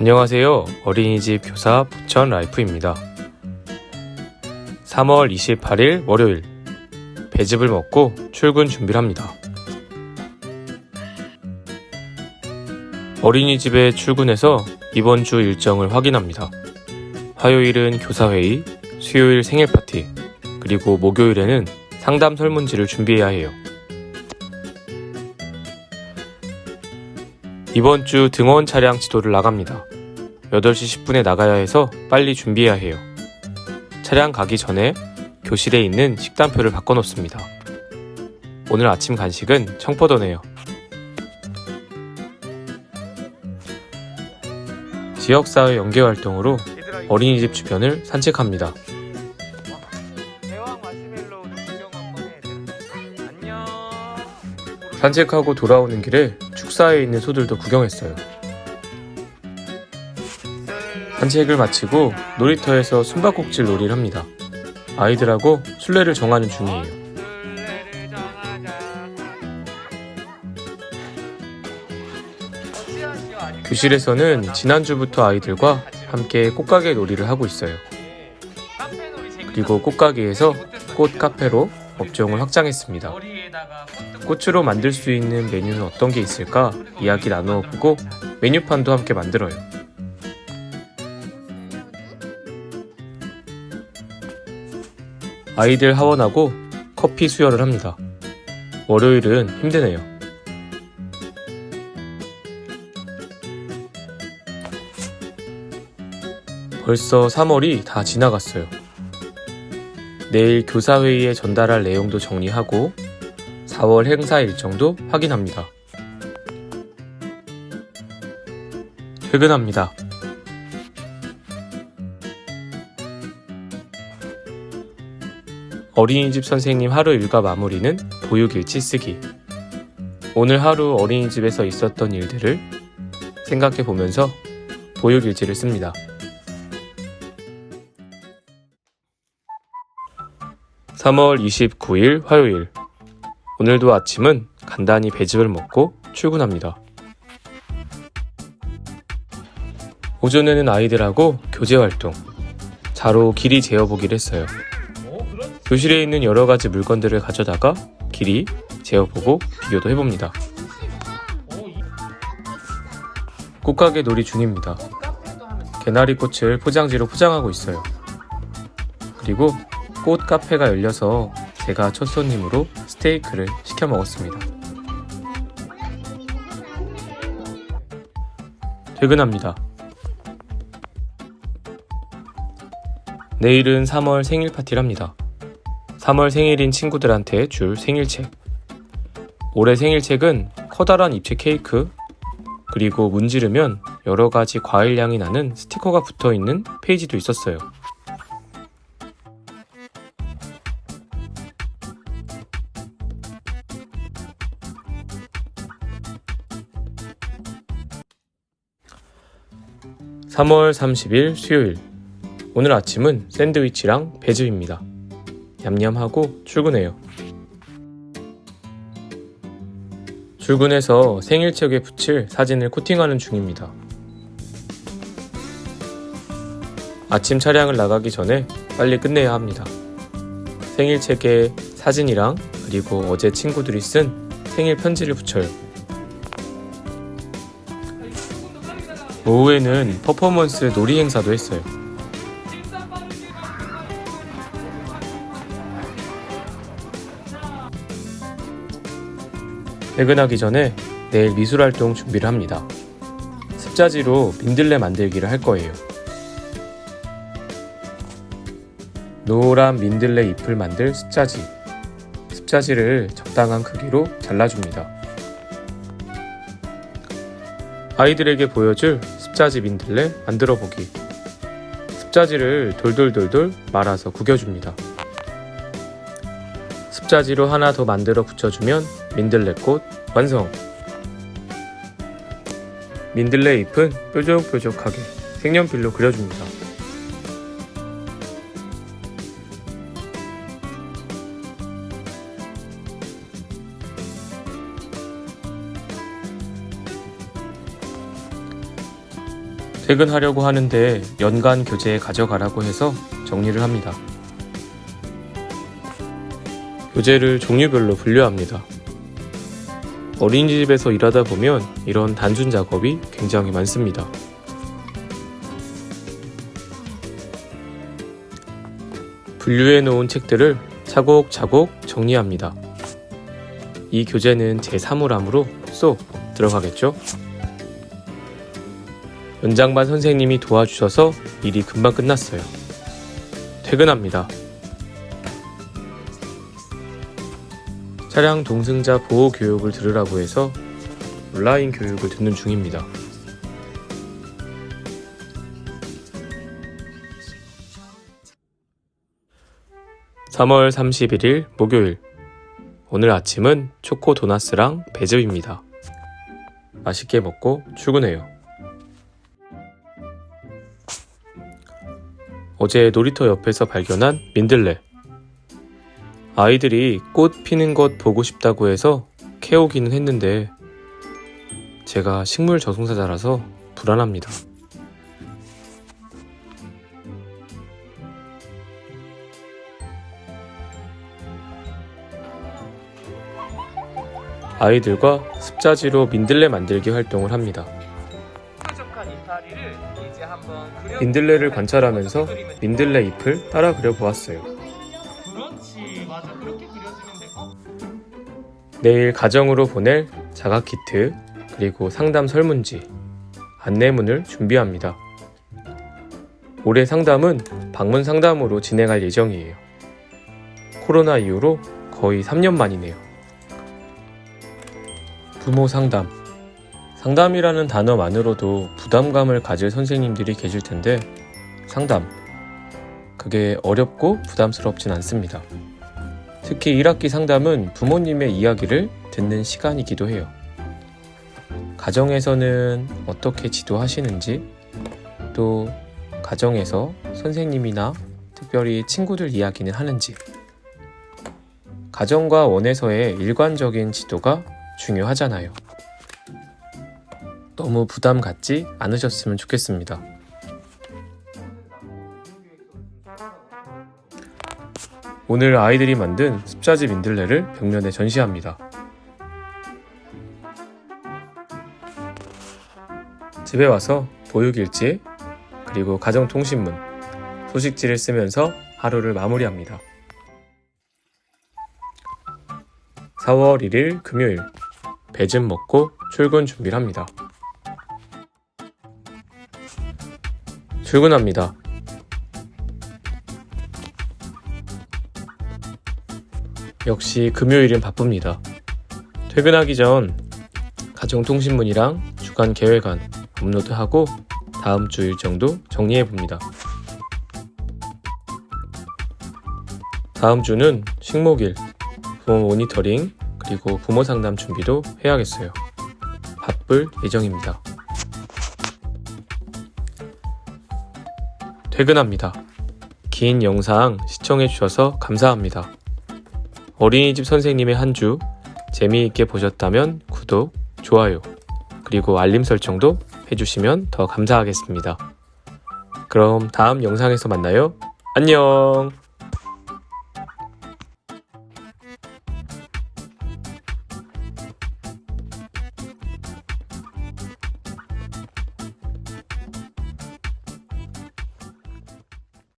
안녕하세요. 어린이집 교사 부천 라이프입니다. 3월 28일 월요일 배즙을 먹고 출근 준비를 합니다. 어린이집에 출근해서 이번 주 일정을 확인합니다. 화요일은 교사회의, 수요일 생일 파티, 그리고 목요일에는 상담 설문지를 준비해야 해요. 이번 주 등원 차량 지도를 나갑니다. 8시 10분에 나가야 해서 빨리 준비해야 해요. 차량 가기 전에 교실에 있는 식단표를 바꿔놓습니다. 오늘 아침 간식은 청포도네요. 지역사회 연계 활동으로 어린이집 주변을 산책합니다. 산책하고 돌아오는 길에 축사에 있는 소들도 구경했어요. 산책을 마치고 놀이터에서 숨바꼭질 놀이를 합니다. 아이들하고 순례를 정하는 중이에요. 술래를 교실에서는 지난주부터 아이들과 함께 꽃가게 놀이를 하고 있어요. 그리고 꽃가게에서. 꽃 카페로 업종을 확장했습니다. 꽃으로 만들 수 있는 메뉴는 어떤 게 있을까 이야기 나누어 보고 메뉴판도 함께 만들어요. 아이들 하원하고 커피 수혈을 합니다. 월요일은 힘드네요. 벌써 3월이 다 지나갔어요. 내일 교사회의에 전달할 내용도 정리하고 4월 행사 일정도 확인합니다. 퇴근합니다. 어린이집 선생님 하루 일과 마무리는 보육일지 쓰기. 오늘 하루 어린이집에서 있었던 일들을 생각해 보면서 보육일지를 씁니다. 3월 29일 화요일. 오늘도 아침은 간단히 배즙을 먹고 출근합니다. 오전에는 아이들하고 교제 활동, 자로 길이 재어보기를 했어요. 교실에 있는 여러 가지 물건들을 가져다가 길이 재어보고 비교도 해봅니다. 꽃가게 놀이 중입니다. 개나리 꽃을 포장지로 포장하고 있어요. 그리고 꽃 카페가 열려서 제가 첫 손님으로 스테이크를 시켜 먹었습니다. 퇴근합니다. 내일은 3월 생일 파티를 합니다. 3월 생일인 친구들한테 줄 생일책. 올해 생일책은 커다란 입체 케이크, 그리고 문지르면 여러 가지 과일 향이 나는 스티커가 붙어 있는 페이지도 있었어요. (3월 30일) 수요일 오늘 아침은 샌드위치랑 배즙입니다. 냠냠하고 출근해요. 출근해서 생일책에 붙일 사진을 코팅하는 중입니다. 아침 차량을 나가기 전에 빨리 끝내야 합니다. 생일책에 사진이랑 그리고 어제 친구들이 쓴 생일 편지를 붙여요. 오후에는 퍼포먼스 놀이 행사도 했어요. 퇴근하기 전에 내일 미술 활동 준비를 합니다. 습자지로 민들레 만들기를 할 거예요. 노란 민들레 잎을 만들 습자지. 습자지를 적당한 크기로 잘라줍니다. 아이들에게 보여줄 습자지 민들레 만들어 보기. 습자지를 돌돌돌돌 말아서 구겨줍니다. 습자지로 하나 더 만들어 붙여주면 민들레꽃 완성! 민들레 잎은 뾰족뾰족하게 색연필로 그려줍니다. 퇴근하려고 하는데 연간 교재에 가져가라고 해서 정리를 합니다. 교재를 종류별로 분류합니다. 어린이집에서 일하다 보면 이런 단순 작업이 굉장히 많습니다. 분류해 놓은 책들을 차곡차곡 정리합니다. 이 교재는 제 사물함으로 쏙 들어가겠죠? 연장반 선생님이 도와주셔서 일이 금방 끝났어요. 퇴근합니다. 차량 동승자 보호 교육을 들으라고 해서 온라인 교육을 듣는 중입니다. (3월 31일) 목요일 오늘 아침은 초코 도나스랑 배즙입니다. 맛있게 먹고 출근해요. 어제 놀이터 옆에서 발견한 민들레. 아이들이 꽃 피는 것 보고 싶다고 해서 캐오기는 했는데 제가 식물 저승사자라서 불안합니다. 아이들과 습자지로 민들레 만들기 활동을 합니다. 민들레를 관찰하면서. 민들레 잎을 따라 그려보았어요. 어? 내일 가정으로 보낼 자각 키트 그리고 상담 설문지 안내문을 준비합니다. 올해 상담은 방문 상담으로 진행할 예정이에요. 코로나 이후로 거의 3년 만이네요. 부모 상담. 상담이라는 단어만으로도 부담감을 가질 선생님들이 계실 텐데 상담. 그게 어렵고 부담스럽진 않습니다. 특히 1학기 상담은 부모님의 이야기를 듣는 시간이기도 해요. 가정에서는 어떻게 지도하시는지, 또 가정에서 선생님이나 특별히 친구들 이야기는 하는지, 가정과 원에서의 일관적인 지도가 중요하잖아요. 너무 부담 갖지 않으셨으면 좋겠습니다. 오늘 아이들이 만든 습자지 민들레를 벽면에 전시합니다. 집에 와서 보육일지 그리고 가정통신문, 소식지를 쓰면서 하루를 마무리합니다. 4월 1일 금요일 배즙 먹고 출근 준비를 합니다. 출근합니다. 역시 금요일은 바쁩니다. 퇴근하기 전 가정통신문이랑 주간 계획안 업로드하고 다음 주 일정도 정리해 봅니다. 다음 주는 식목일, 부모 모니터링, 그리고 부모 상담 준비도 해야겠어요. 바쁠 예정입니다. 퇴근합니다. 긴 영상 시청해 주셔서 감사합니다. 어린이집 선생님의 한 주 재미있게 보셨다면 구독, 좋아요, 그리고 알림 설정도 해주시면 더 감사하겠습니다. 그럼 다음 영상에서 만나요. 안녕!